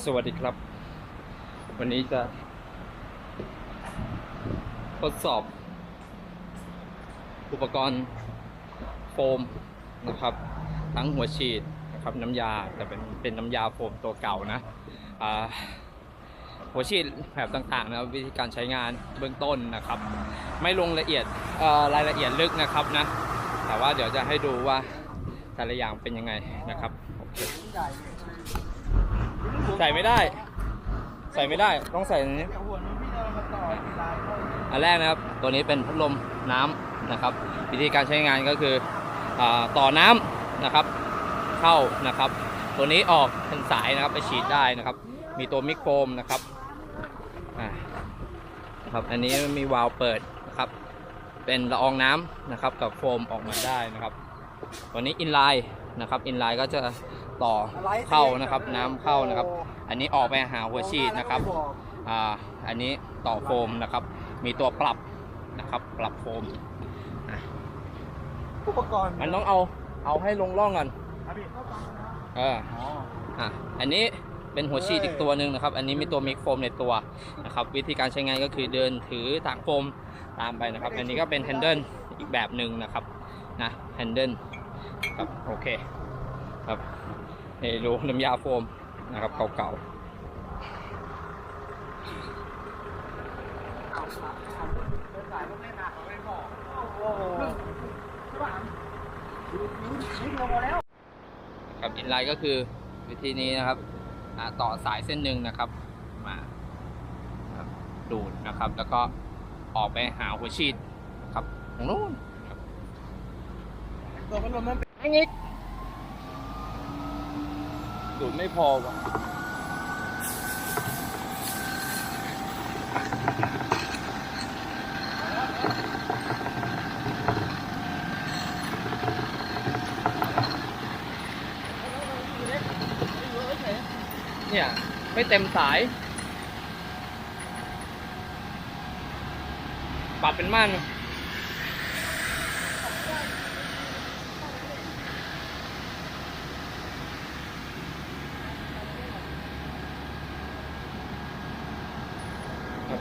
สวัสดีครับ วันนี้จะ ทดสอบ อุปกรณ์โฟมนะครับ ทั้งหัวฉีดนะครับน้ำยาแต่เป็นเป็นน้ำยาโฟมตัวเก่านะหัวฉีดแบบต่างๆนะวิธีการใช้งานเบื้องต้นนะครับ ไม่ลงละเอียดรายละเอียดลึกนะครับนะ แต่ว่าเดี๋ยวจะให้ดูว่าแต่ละอย่างเป็นยังไงนะครับโอเค ส่ไม่ได้ ใส่ไม่ได้ต้องใส่อันนี้อันแรกนะครับ ตัวนี้เป็นพัดลมน้ำนะครับ วิธีการใช้งานก็คืออาต่อน้ำนะครับ เข้านะครับ ตัวนี้ออกเป็นสายนะครับไปฉีดได้นะครับ มีตัวมิกโฟมนะครับอ่านะครับอันนี้มีวาล์วเปิดนะครับ เป็นละอองน้ำนะครับ กับโฟมออกมาได้นะครับตัวนี้อินไลน์นะครับอินไลน์ก็จะต่อเข้านะครับ น้ำเข้านะครับอั นนี้ออกไปหาหัวฉีดนะครับอ่าอันนี้ต่อโฟมนะครับ มีตัวปรับนะครับ ปรับโฟมอุปกรณ์มันต้องเอาเอาให้ลงร่องก่อนครับพี่เอออ๋ออะอันนี้เป็นหัวฉีดอีกตัวหนึ่งนะครับ อันนี้มีตัวมิกโฟมในตัวนะครับ วิธีการใช้งานก็คือเดินถือถังโฟมตามไปนะครับ อันนี้ก็เป็นแฮนเดิลอีกแบบหนึ่งนะครับนะแฮนเดิลครับโอเคครับนี่ดูน้ำยาโฟม นะครับ เก่าๆครับอินไลน์ก็คือวิธีนี้นะครับต่อสายเส้นหนึ่งนะครับ มาดูดนะครับ แล้วก็ออกไปหาหัวฉีดครับตรงนู้นครับตัวพัดลมนั้นเป็นอัน นี้ดูดไม่พอว่ะเนี่ย ไม่เต็มสายปรับเป็นม่าน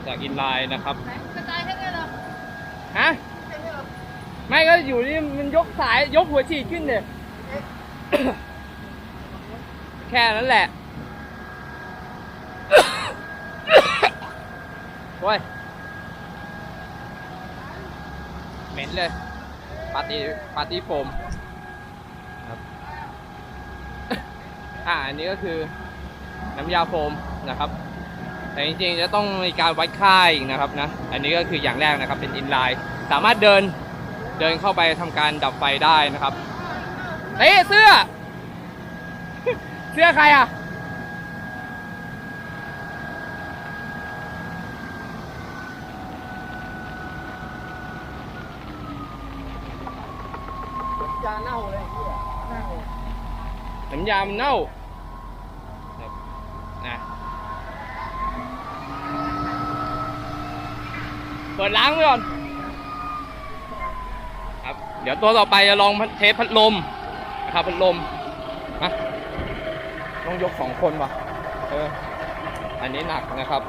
จากอินไลน์นะครับกระจายแค่นี้เหรอฮะแค่นี้เหรอไม่ก็อยู่นี่มันยกสายยกหัวฉีดขึ้นเลยแค่นั้นแหละโอ้ยเหม็นเลยปาร์ตี้ปาร์ตี้โฟมครับอ่าอันนี้ก็คือน้ำยาโฟมนะครับ แต่จริงๆจะต้องมีการวัดค่าอีกนะครับนะ อันนี้ก็คืออย่างแรกนะครับเป็นอินไลน์ สามารถเดินเดินเข้าไปทำการดับไฟได้นะครับเฮ้ยเสื้อ เสื้อใครอะยาเน่าเลยพี่อะเน่าน้ำยามนเน่านะเปิดล้างไว้ก่อนครับ เดี๋ยวตัวต่อไปจะลองเทสพัดลมนะครับพัดลมมาต้องยกสองคนว่ะเอออันนี้หนักนะครับ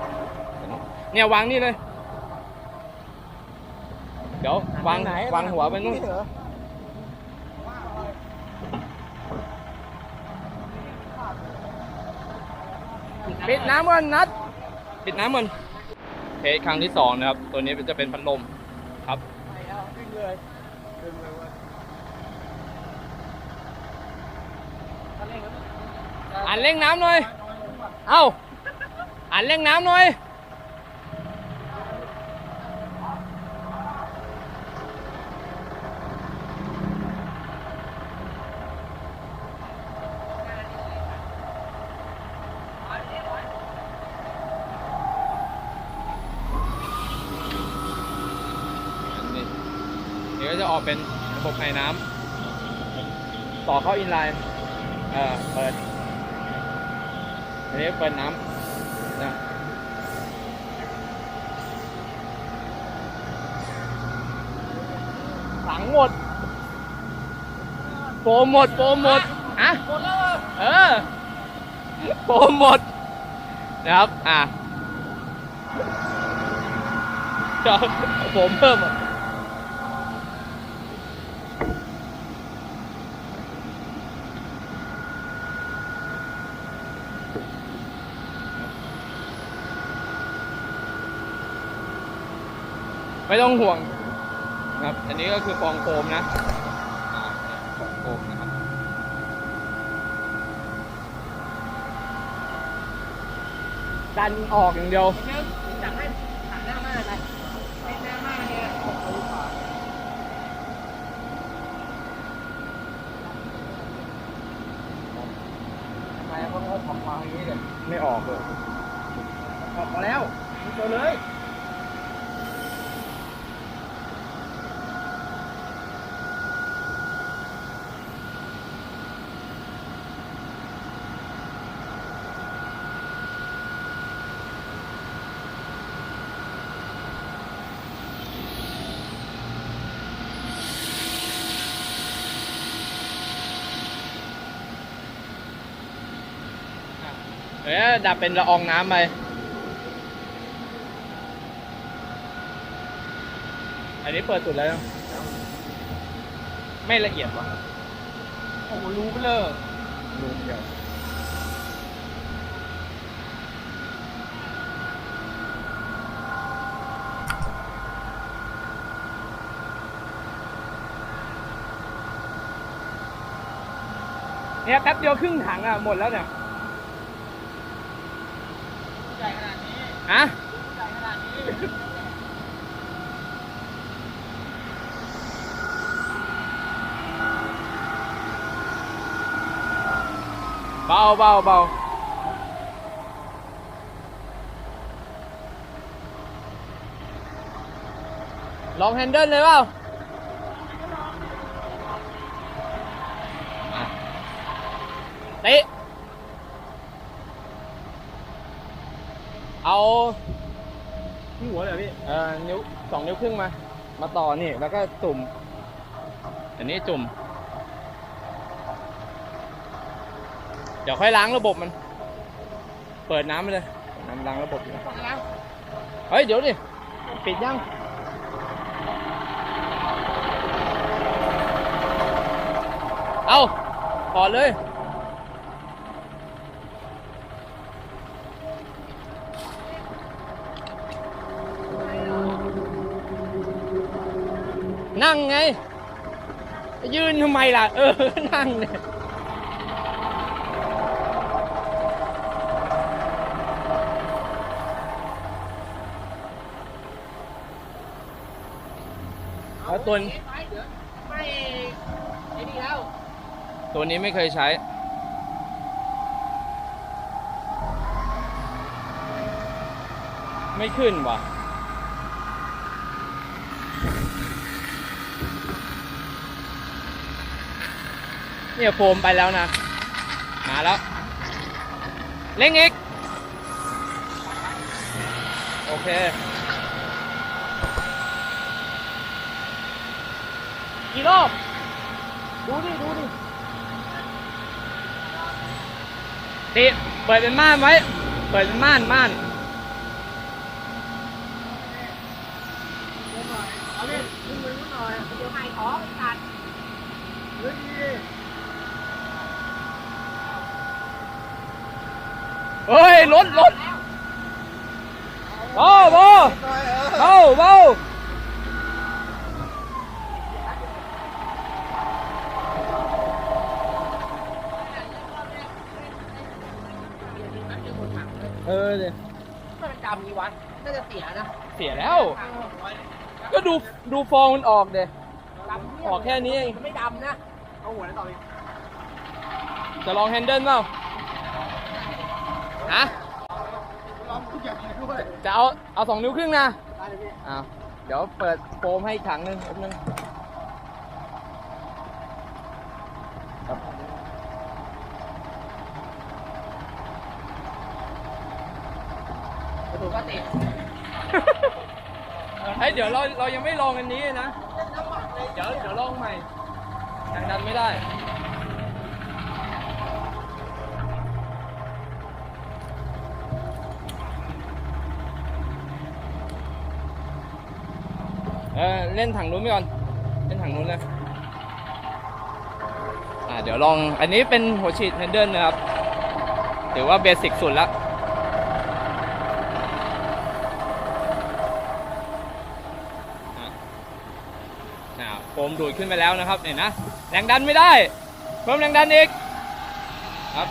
เนี่ยวางนี่เลย เดี๋ยววางไหนวางหัวไปนู่นปิดน้ำก่อนนัดปิดน้ำก่อน เทสครั้งที่สองนะครับ ตัวนี้จะเป็นพัดลมครับไปเอาดึงเลยดึงเลยเว้ยอ่านเร่งน้ำหน่อย เอ้าอ่านเร่งน้ำหน่อย นี่นี่ก็จะออกเป็น ระบบไอ้น้ำต่อเข้าอินไลน์เอ่อเปิดอันนี้เปิดน้ำนะถังหมดโฟมหมดโฟมหมดฮะหมดแล้วเออโฟมหมด นะครับ อะเดี๋ยวผมเพิ่มอะ ไม่ต้องห่วงครับ อันนี้ก็คือฟองโฟมนะฟองโฟมนะครับ ดันออกอย่างเดียว จับให้หันหน้ามาเลยให้หน้ามาเนี่ย ทำไมเขาเขาทำมาอย่างนี้เลยไม่ออกเลย ออกมาแล้วมึงเจอเลย เอ๊ะดับเป็นละอองน้ำไปอันนี้เปิดสุดแล้ว ไม่ละเอียดวะโอ้โหรู้ไปเลยรูเดียวเนี่ยแป๊บเดียวครึ่งถังอะ หมดแล้วเนี่ย ใหญ่ขนาดนี้ ฮะเบาเบาเบาลองแฮนเดิลเลยเปล่าอะเตะ เอาที่หัวเลยพี่เอ่อนิ้วสองนิ้วครึ่งมา มาต่อนี่แล้วก็จุ่มอันนี้จุ่ม เดี๋ยวค่อยล้างระบบมัน เปิดน้ำไปเลยเปิดน้ำล้างระบบอยู่เฮ้ยเดี๋ยวดิปิดยังเอาถอดเลย นั่งไง ยืนทำไมล่ะ เออ นั่งเนี่ยเอาตัวนี้ไม่ไอ้นี่แล้ว ตัวนี้ไม่เคยใช้ไม่ขึ้นว่ะ เนี่ยโฟมไปแล้วนะ มาแล้ว เล่งอีก โอเค กี่รอบ ดูดิ ดูดิติเปิดเป็นม่านไว้ เปิดเป็นม่านม่าน เอาเนี่ยขึ้นมือหน่อยเดี๋ยวให้ของตัด เฮ้ยดี เฮ้ยรถรถเบาเบาหน่อยเออเบาเบาเออเดี๋ยวมันจำมีวัดน่าจะเสียนะเสียแล้ว ก็ดูดูฟองมันออกเดี๋ยดำออกแค่นี้เองมันไม่ดำนะ เอาหัวแล้วต่อพี่จะลองแฮนเดิลเปล่า ฮะลองทุกอย่างเลยด้วยจะเอาเอาสองนิ้วครึ่งนะได้เลยพี่อ้าวเดี๋ยวเปิดโฟมให้อีกถังหนึงแป๊บนึงครับถูกก็ติดเฮ้ยเดี๋ยวเราเรายังไม่ลองอันนี้นะ เดี๋ยวเดี๋ยวลองใหม่ยังดันไม่ได้ ออเล่นถังนู้นไปก่อน เล่นถังนู้นเลยอ่าเดี๋ยวลองอันนี้เป็นหัวฉีดเฮนเดิลนะครับถือว่าเบสิกสุดละโฟมดูดขึ้นไปแล้วนะครับเห็นนะแรงดันไม่ได้ เพิ่มแรงดันอีกครับ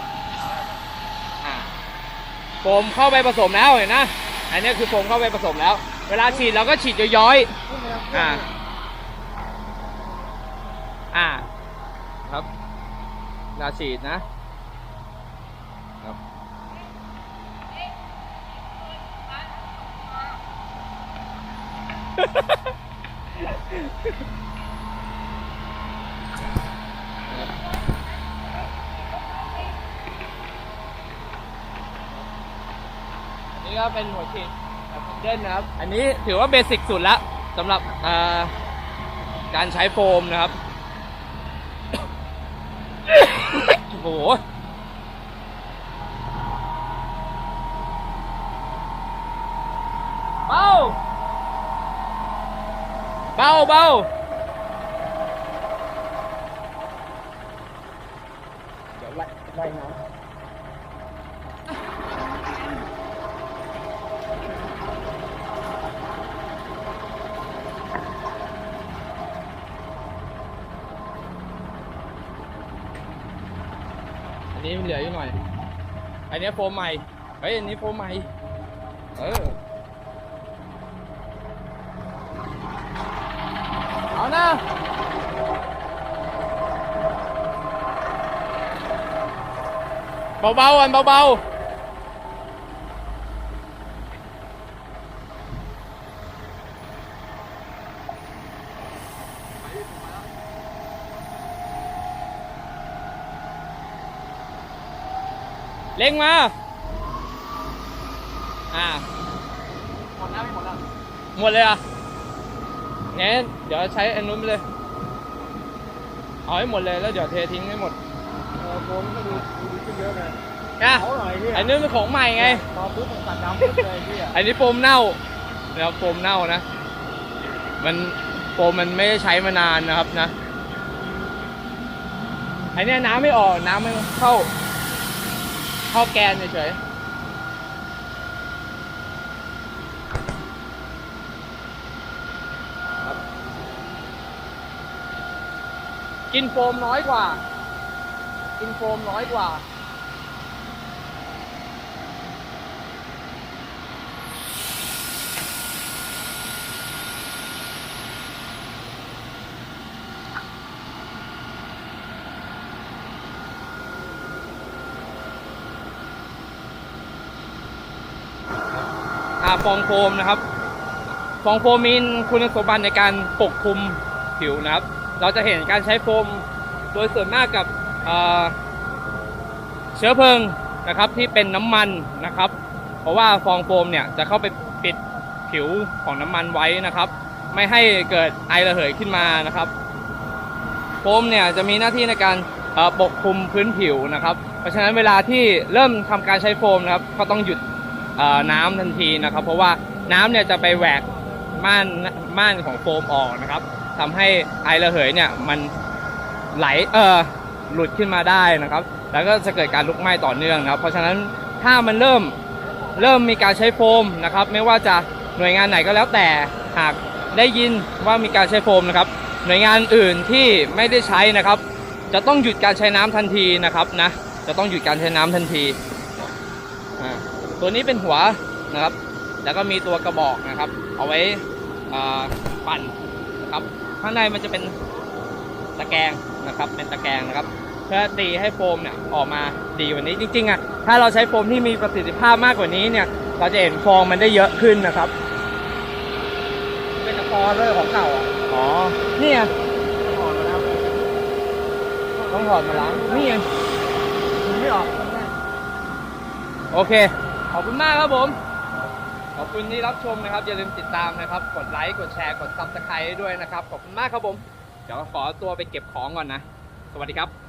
โฟมเข้าไปผสมแล้วเห็นนะ อันนี้คือโฟมเข้าไปผสมแล้ว เวลาฉีดเราก็ฉีดย้อยๆอ่า อ่า ครับเวลาฉีดนะ ครับนนี้ก็เป็นหัวฉีด เดิลนะครับ อันนี้ถือว่าเบสิกสุดละสำหรับการใช้โฟมนะครับ โอ้โหเบาเบาเบาเดี๋ยวไล่ไล่น้อ นี้มันเหลืออยู่หน่อย อันนี้โฟมใหม่ เฮ้ย อันนี้โฟมใหม่ เออ เอานะเบาๆอันเบาๆ เล็งมา อ่าำหมดแล้วไม่หมดแล้วหมดเลยอะงั้นเดี๋ยวใช้อันนู้นไปเลย เอาให้หมดเลยแล้วเดี๋ยวเททิ้งให้หมดเออโฟมก็ดูดูดีขึ้นเยอะเลยนะเขาหน่อยพี่อันนี้เป็นของใหม่ไงพอปุ๊บมันตัดน้ำปุ๊บเลยพี่อะอันนี้โฟมเน่านะครับโฟมเน่านะ มันโฟมมันไม่ได้ใช้มานานนะครับนะ อันเนี้ยน้ำไม่ออกน้ำมันเข้า เข้าแกนเฉยๆครับกินโฟมน้อยกว่า กินโฟมน้อยกว่า ฟองโฟมนะครับ ฟองโฟมมีคุณสมบัติในการปกคลุมผิวนะครับ เราจะเห็นการใช้โฟมโดยส่วนมากกับเชื้อเพลิงนะครับที่เป็นน้ำมันนะครับ เพราะว่าฟองโฟมเนี่ยจะเข้าไปปิดผิวของน้ำมันไว้นะครับ ไม่ให้เกิดไอระเหยขึ้นมานะครับ โฟมเนี่ยจะมีหน้าที่ในการปกคลุมพื้นผิวนะครับ เพราะฉะนั้นเวลาที่เริ่มทำการใช้โฟมนะครับ ก็ต้องหยุด น้ำทันทีนะครับ เพราะว่าน้ำเนี่ยจะไปแหวกม่านม่านของโฟมออกนะครับทำให้ไอระเหยเนี่ยมันไหลเออหลุดขึ้นมาได้นะครับ แล้วก็จะเกิดการลุกไหม้ต่อเนื่องนะครับ เพราะฉะนั้นถ้ามันเริ่มเริ่มมีการใช้โฟมนะครับ ไม่ว่าจะหน่วยงานไหนก็แล้วแต่หากได้ยินว่ามีการใช้โฟมนะครับ หน่วยงานอื่นที่ไม่ได้ใช้นะครับ จะต้องหยุดการใช้น้ำทันทีนะครับนะจะต้องหยุดการใช้น้ำทันทีอ่า ตัวนี้เป็นหัวนะครับ แล้วก็มีตัวกระบอกนะครับ เอาไว้อ่าปั่นนะครับข้างในมันจะเป็นตะแกรงนะครับ เป็นตะแกรงนะครับ เพื่อตีให้โฟมเนี่ยออกมาดีกว่านี้จริงๆอะถ้าเราใช้โฟมที่มีประสิทธิภาพมากกว่านี้เนี่ย เราจะเห็นฟองมันได้เยอะขึ้นนะครับ เป็นตะกอนด้วยของเก่าอะอ๋อนี่ไงถอดมาแล้วต้องถอดมาล้างนี่ไงมันไม่ออกมันแน่โอเค ขอบคุณมากครับผม ขอบคุณที่รับชมนะครับ อย่าลืมติดตามนะครับ กดไลค์ กดแชร์ กดซับสไครต์ด้วยนะครับ ขอบคุณมากครับผม เดี๋ยวขอตัวไปเก็บของก่อนนะ สวัสดีครับ